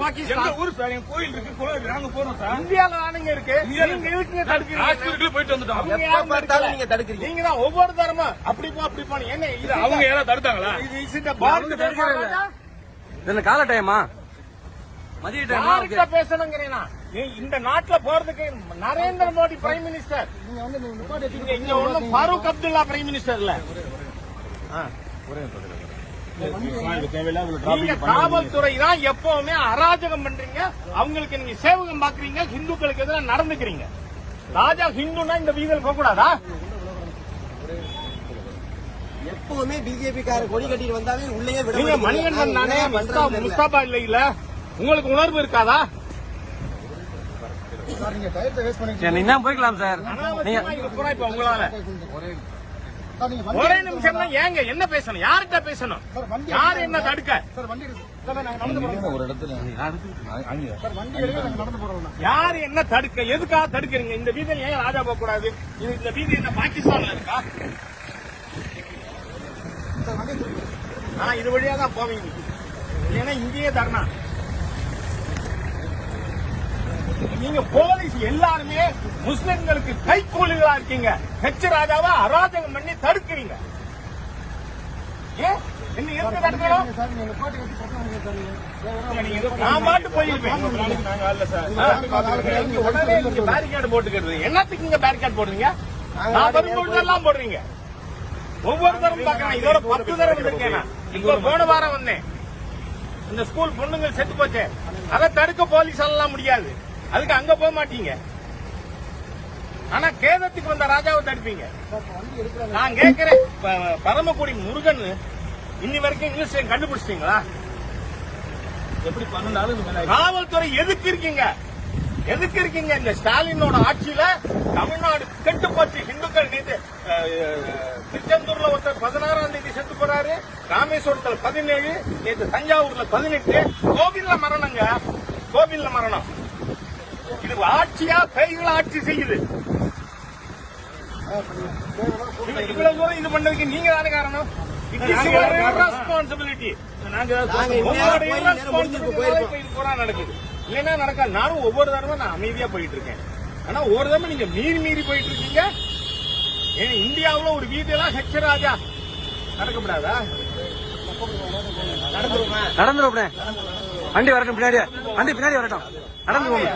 கோயில் இருக்கு கோயில் நாங்க போறோம் சார் இந்தியால தானுங்க இருக்கு நீங்க தடுக்கிறீங்க ஹாஸ்பிட்டலுக்கு போயிட்டு வந்துட்டோம். நீங்க தடுக்கிறீங்க. நீங்க தான் ஒவ்வொரு தரமும் அப்படி போ அப்படி போன என்ன இது அவங்க யாராவது தடுத்தாங்களா இது a பாரத? என்ன கால டைமா மதிய டைமா பேசணுங்கிறீனா இந்த நாட்டுல போறதுக்கு நரேந்திர மோடி பிரைம் மினிஸ்டர் இங்க இங்க ஒண்ணும் ஃபாரூக் அப்துல்லா பிரைம் மினிஸ்டர் இல்ல காவல்துறை தான் எப்பவுமே அராஜகம் பண்றீங்க. அவங்களுக்கு நீங்க சேவகம் பாக்குறீங்க. ஹிந்துக்களுக்கு எதிராக நடந்துக்கிறீங்க. ராஜா ஹிந்துனா இந்த வீதியில் போக கூடாதா? எப்பவுமே பிஜேபி கார கொடி கட்டிட்டு வந்தாவே உள்ளே விட. மணிகண்டன் தெரியல. முஸ்தாபா இல்ல. உங்களுக்கு உணர்வு இருக்காதா? நீங்க தான் போய்க்கலாம் சார். நீங்க அனாவசியமா இது பூரா இப்ப உங்களால. ஒரே நிமிஷம். தான் ஏங்க என்ன பேசணும்? யார்கிட்ட பேசணும்? யார் என்ன தடுக்க? யார் என்ன தடுக்க? எதுக்காக தடுக்கிறீங்க? இந்த வீதியில் ஏன் ராஜா போக கூடாது இது இந்த வீதி என்ன பாகிஸ்தான்ல இருக்கா? ஆ இது வழியா தான் போவீங்க. இல்லைன்னா இங்கேயே தரணா. நீங்க போலீஸ் எல்லாருமே முஸ்லிம்களுக்கு கைக்கூலிகளா இருக்கீங்க. ஹெச் ராஜாவை அராஜகம் பண்ணி தடுக்கிறீங்க. ஏன்? என்னத்துக்கு பேரிகேட் போடுறீங்க? நான் வரும்போதெல்லாம் போடுறீங்க. ஒவ்வொரு தரம் பாக்குறேன் இதோட பத்து தரம் நான். இப்ப போன வாரம் வந்தேன். இந்த ஸ்கூல் பொண்ணுங்க செத்து போச்சு. அதை தடுக்க போலீஸ் எல்லாம் முடியாது. அதுக்கு அங்க போக மாட்டீங்க. ஆனா கேதத்துக்கு வந்த ராஜாவை தடுப்பீங்க. நான் கேட்கிறேன் பரமக்குடி முருகன் இன்னி வரைக்கும் இங்கிலீஷ் கண்டுபிடிச்சிட்டீங்களா? எப்படி மேல காவல்துறை எதுக்கு இருக்கீங்க? எதுக்கு இருக்கீங்க இந்த ஸ்டாலினோட ஆட்சியில? தமிழ்நாடு கெட்டு போச்சு இந்துக்கள் அஹ், திருச்செந்தூர்ல ஒருத்தர் பதினாறாம் தேதி செத்து போறாரு ராமேஸ்வரத்துல பதினேழு நேத்து தஞ்சாவூர்ல பதினெட்டு கோவில்ல மரணங்க கோவில்ல மரணம். இது ஆட்சியா கைகள் ஆட்சி செய்யுது. இவ்வ- இவ்வளவு தூரம் இது பண்றதுக்கு நீங்க தானே காரணம்? ரெஸ்பான்சிபிலிட்டி நடக்குது. இல்லைன்னா நடக்காது. நானும் ஒவ்வொரு தடவை நான் அமைதியா போயிட்டு இருக்கேன். ஆனா ஒரு தடவை நீங்க மீறி மீறி போயிட்டு இருக்கீங்க. ஏன் இந்தியாவுல ஒரு வீதியெல்லாம் ஹெச் ராஜா. நடக்கப்படாதா? அப்படியே வண்டி வரட்டும் பின்னாடி வண்டி பின்னாடி வரட்டும். நடந்து போங்க.